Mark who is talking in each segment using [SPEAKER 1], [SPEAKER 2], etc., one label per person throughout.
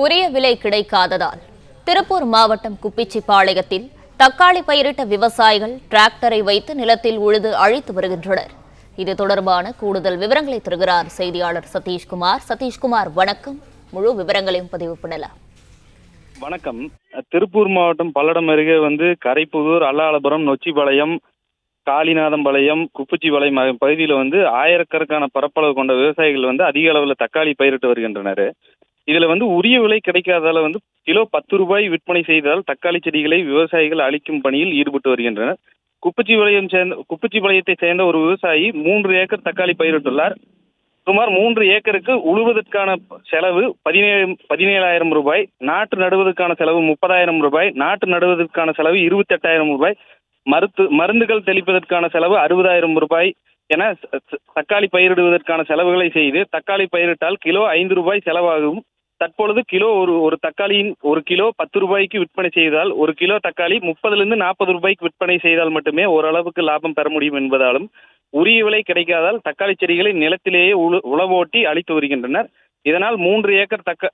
[SPEAKER 1] உரிய விலை கிடைக்காததால் திருப்பூர் மாவட்டம் குப்பிச்சிப்பாளையத்தில் தக்காளி பயிரிட்ட விவசாயிகள் டிராக்டரை வைத்து நிலத்தில் உழுது அழித்து வருகின்றனர். இது தொடர்பான கூடுதல் விவரங்களை தருகிறார் செய்தியாளர் சதீஷ்குமார். சதீஷ்குமார் வணக்கம். முழு விவரங்களையும் பதிவு பண்ணலாம்.
[SPEAKER 2] வணக்கம். திருப்பூர் மாவட்டம் பல்லடம் அருகே வந்து கரைப்புதூர் அல்லாளபுரம் நொச்சிபாளையம் காளிநாதம்பாளையம் குப்புச்சிபாளையம் வளையம் பகுதியில் வந்து ஆயிரக்கணக்கான பரப்பளவு கொண்ட விவசாயிகள் வந்து அதிக அளவில் தக்காளி பயிரிட்டு வருகின்றனர். இதில் வந்து உரிய விலை கிடைக்காதால வந்து கிலோ பத்து ரூபாய் விற்பனை செய்தால் தக்காளி செடிகளை விவசாயிகள் அழிக்கும் பணியில் ஈடுபட்டு வருகின்றனர். குப்பச்சிபாளையம் சேர்ந்த குப்பச்சிபாளையத்தை சேர்ந்த ஒரு விவசாயி மூன்று ஏக்கர் தக்காளி பயிரிட்டுள்ளார் சுமார் மூன்று ஏக்கருக்கு உழுவதற்கான செலவு பதினேழு பதினேழாயிரம் ரூபாய் நாட்டு நடுவதற்கான செலவு முப்பதாயிரம் ரூபாய் நாட்டு நடுவதற்கான செலவு இருபத்தெட்டாயிரம் ரூபாய் மருத்து மருந்துகள் தெளிப்பதற்கான செலவு அறுபதாயிரம் ரூபாய் என ச- தக்காளி பயிரிடுவதற்கான செலவுகளை செய்து தக்காளி பயிரிட்டால் கிலோ ஐந்து ரூபாய் செலவாகும் தற்பொழுது கிலோ ஒரு ஒரு தக்காளியின் ஒரு கிலோ பத்து ரூபாய்க்கு விற்பனை செய்தால் ஒரு கிலோ தக்காளி முப்பதுலேருந்து நாற்பது ரூபாய்க்கு விற்பனை செய்தால் மட்டுமே ஓரளவுக்கு லாபம் பெற முடியும் என்பதாலும் உரிய விலை கிடைக்காதால் தக்காளி செடிகளை நிலத்திலேயே உழவோட்டி அழித்து வருகின்றனர். இதனால் மூன்று ஏக்கர் தக்க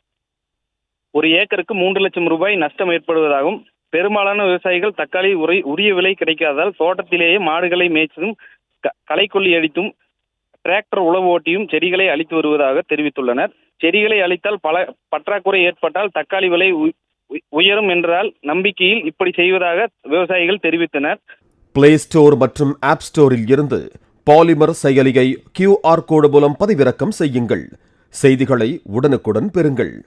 [SPEAKER 2] ஒரு ஏக்கருக்கு மூன்று லட்சம் ரூபாய் நஷ்டம் ஏற்படுவதாகவும் பெரும்பாலான விவசாயிகள் தக்காளி உரை உரிய விலை கிடைக்காதால் தோட்டத்திலேயே மாடுகளை மேய்ச்சதும் க- களைக்கொல்லி அடித்தும் டிராக்டர் உழவு ஓட்டியும் செடிகளை அழித்து வருவதாக தெரிவித்துள்ளனர். செடிகளை அழித்தால் பல பற்றாக்குறை ஏற்பட்டால் தக்காளி விலை உ- உ- உயரும் என்றால் நம்பிக்கையில் இப்படி செய்வதாக விவசாயிகள் தெரிவித்தனர்.
[SPEAKER 3] பிளே ஸ்டோர் மற்றும் ஆப் ஸ்டோரில் இருந்து பாலிமர் செயலியை கியூஆர் கோடு மூலம் பதிவிறக்கம் செய்யுங்கள். செய்திகளை உடனுக்குடன் பெறுங்கள்.